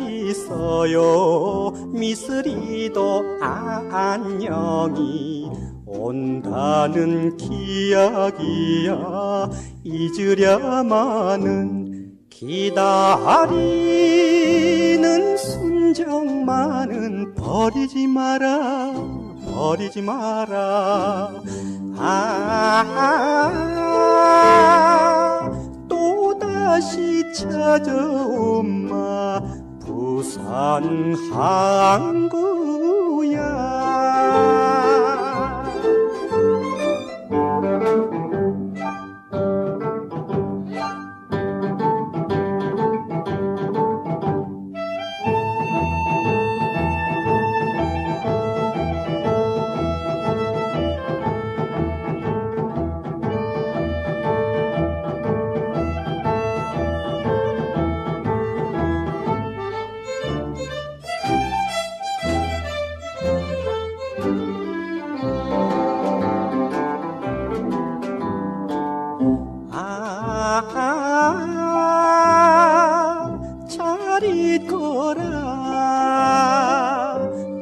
있어요. 미스리도 안녕이 온다는 기약이야. 잊으려마는 기다리는 순정만은 버리지 마라 버리지 마라. 아. 또다시 찾아온 마 부산 항구 잘 있거라.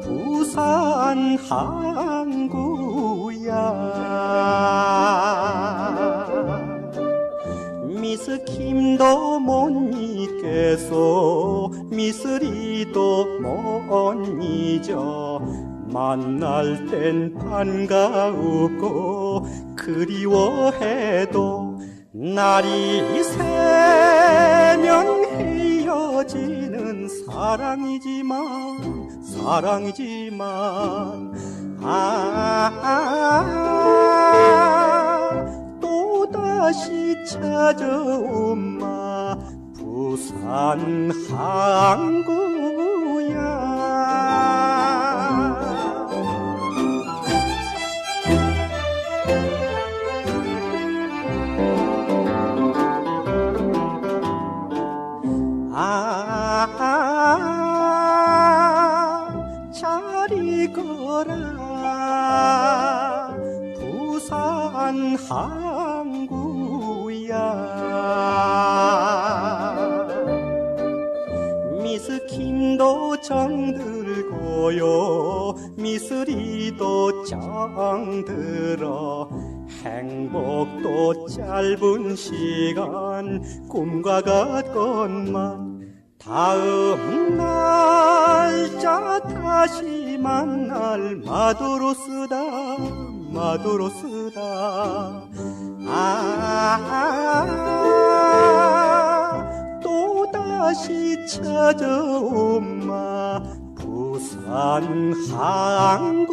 부산 항구야. 미스킴도 못 잊겠소 미스리도 못 잊어 만날 땐 반가우고 그리워해도 날이 새면 헤어지는 사랑이지만 사랑이지만 아 또다시 찾아온 마 부산 항구 익어라 부산 항구야. 미스킴도 정들고요. 미스리도 정들어. 행복도 짧은 시간 꿈과 같건만 다음 날짜 다시 만날 마도로스다 마도로스다. 아 또다시 찾아온 마 부산 항구야